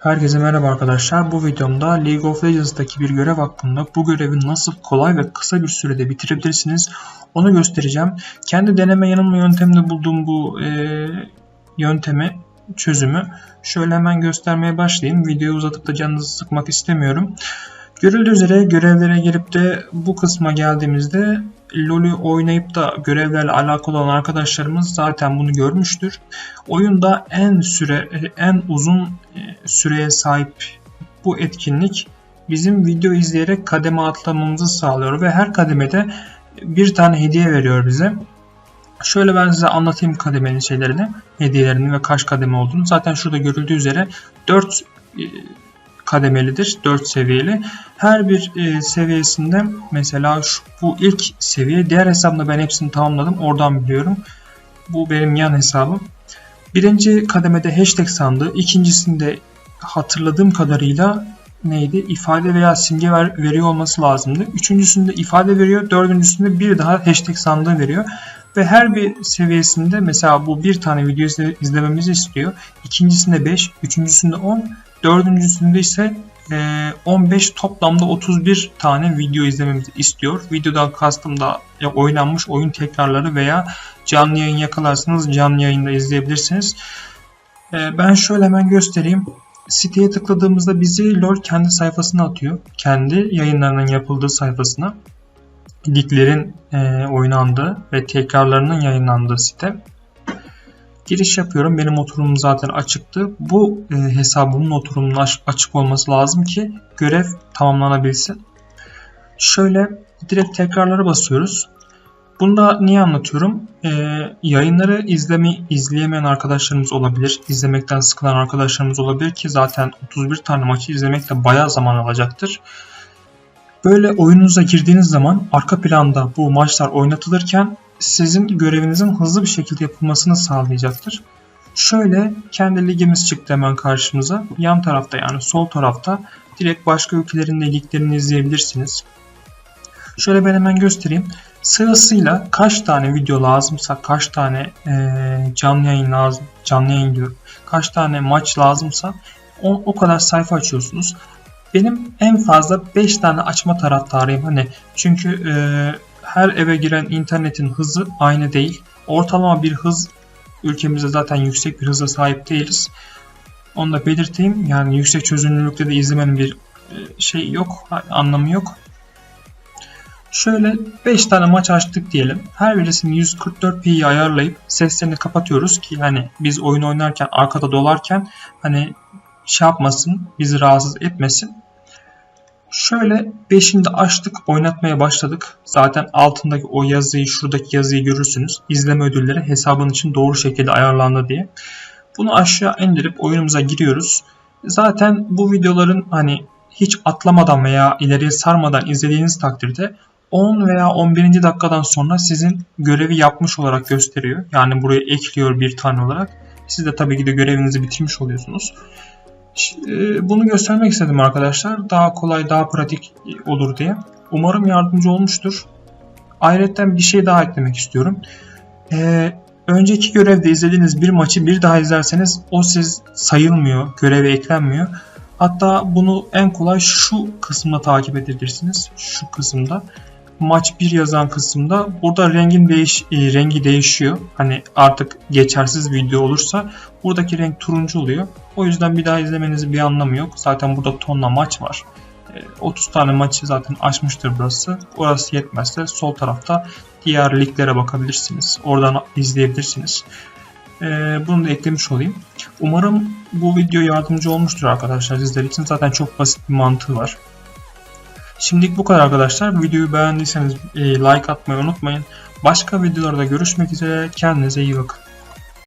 Herkese merhaba arkadaşlar. Bu videomda League of Legends'daki bir görev hakkında bu görevi nasıl kolay ve kısa bir sürede bitirebilirsiniz onu göstereceğim. Kendi deneme yanılma yönteminde bulduğum bu e, yöntemi, çözümü şöyle hemen göstermeye başlayayım. Videoyu uzatıp da canınızı sıkmak istemiyorum. Görüldüğü üzere görevlere gelip de bu kısma geldiğimizde LoL'ü oynayıp da görevlerle alakalı olan arkadaşlarımız zaten bunu görmüştür. Oyunda en süre en uzun e, süreye sahip bu etkinlik bizim video izleyerek kademe atlamamızı sağlıyor ve her kademede bir tane hediye veriyor bize. Şöyle ben size anlatayım kademenin şeylerini, hediyelerini ve kaç kademe olduğunu. Zaten şurada görüldüğü üzere 4 kademelidir. 4 seviyeli. Her bir e, seviyesinde mesela şu, bu ilk seviye. Diğer hesabımda ben hepsini tamamladım. Oradan biliyorum. Bu benim yan hesabım. Birinci kademede hashtag sandığı. ikincisinde hatırladığım kadarıyla neydi? İfade veya simge ver, veriyor olması lazımdı. Üçüncüsünde ifade veriyor. Dördüncüsünde bir daha hashtag sandığı veriyor. Ve her bir seviyesinde mesela bu bir tane video izle, izlememizi istiyor. İkincisinde 5, üçüncüsünde 10, Dördüncüsünde ise 15 toplamda 31 tane video izlememizi istiyor. Videodan kastım da oynanmış oyun tekrarları veya canlı yayın yakalarsanız canlı yayında izleyebilirsiniz. Ben şöyle hemen göstereyim. Siteye tıkladığımızda bizi LoL kendi sayfasına atıyor. Kendi yayınlarının yapıldığı sayfasına. Liglerin oynandığı ve tekrarlarının yayınlandığı site. Giriş yapıyorum. Benim oturumum zaten açıktı. Bu e, hesabımın oturumunun açık olması lazım ki görev tamamlanabilsin. Şöyle direkt tekrarlara basıyoruz. Bunu da niye anlatıyorum? Ee, yayınları izleme, izleyemeyen arkadaşlarımız olabilir. İzlemekten sıkılan arkadaşlarımız olabilir ki zaten 31 tane maçı izlemek de bayağı zaman alacaktır. Böyle oyununuza girdiğiniz zaman arka planda bu maçlar oynatılırken sizin görevinizin hızlı bir şekilde yapılmasını sağlayacaktır. Şöyle kendi ligimiz çıktı hemen karşımıza. Yan tarafta yani sol tarafta direkt başka ülkelerin de liglerini izleyebilirsiniz. Şöyle ben hemen göstereyim. Sırasıyla kaç tane video lazımsa, kaç tane e, canlı yayın lazım, canlı yayın diyorum, kaç tane maç lazımsa o, o kadar sayfa açıyorsunuz. Benim en fazla 5 tane açma taraftarıyım. Hani çünkü e, her eve giren internetin hızı aynı değil. Ortalama bir hız ülkemizde zaten yüksek bir hıza sahip değiliz. Onu da belirteyim. Yani yüksek çözünürlükte de izlemenin bir e, şey yok, anlamı yok. Şöyle 5 tane maç açtık diyelim. Her birisini 144p'yi ayarlayıp seslerini kapatıyoruz ki hani biz oyun oynarken arkada dolarken hani şey yapmasın, bizi rahatsız etmesin. Şöyle 5'inde açtık oynatmaya başladık. Zaten altındaki o yazıyı şuradaki yazıyı görürsünüz. İzleme ödülleri hesabın için doğru şekilde ayarlandı diye. Bunu aşağı indirip oyunumuza giriyoruz. Zaten bu videoların hani hiç atlamadan veya ileriye sarmadan izlediğiniz takdirde 10 veya 11. dakikadan sonra sizin görevi yapmış olarak gösteriyor. Yani buraya ekliyor bir tane olarak. Siz de tabii ki de görevinizi bitirmiş oluyorsunuz. E, bunu göstermek istedim arkadaşlar. Daha kolay, daha pratik olur diye. Umarım yardımcı olmuştur. Ayrıca bir şey daha eklemek istiyorum. Ee, önceki görevde izlediğiniz bir maçı bir daha izlerseniz o siz sayılmıyor, göreve eklenmiyor. Hatta bunu en kolay şu kısımda takip edebilirsiniz. Şu kısımda maç 1 yazan kısımda burada rengin değiş e, rengi değişiyor. Hani artık geçersiz video olursa buradaki renk turuncu oluyor. O yüzden bir daha izlemenizin bir anlamı yok. Zaten burada tonla maç var. E, 30 tane maçı zaten açmıştır burası. Orası yetmezse sol tarafta diğer liglere bakabilirsiniz. Oradan izleyebilirsiniz. E, bunu da eklemiş olayım. Umarım bu video yardımcı olmuştur arkadaşlar sizler için. Zaten çok basit bir mantığı var. Şimdilik bu kadar arkadaşlar. Videoyu beğendiyseniz e, like atmayı unutmayın. Başka videolarda görüşmek üzere. Kendinize iyi bakın.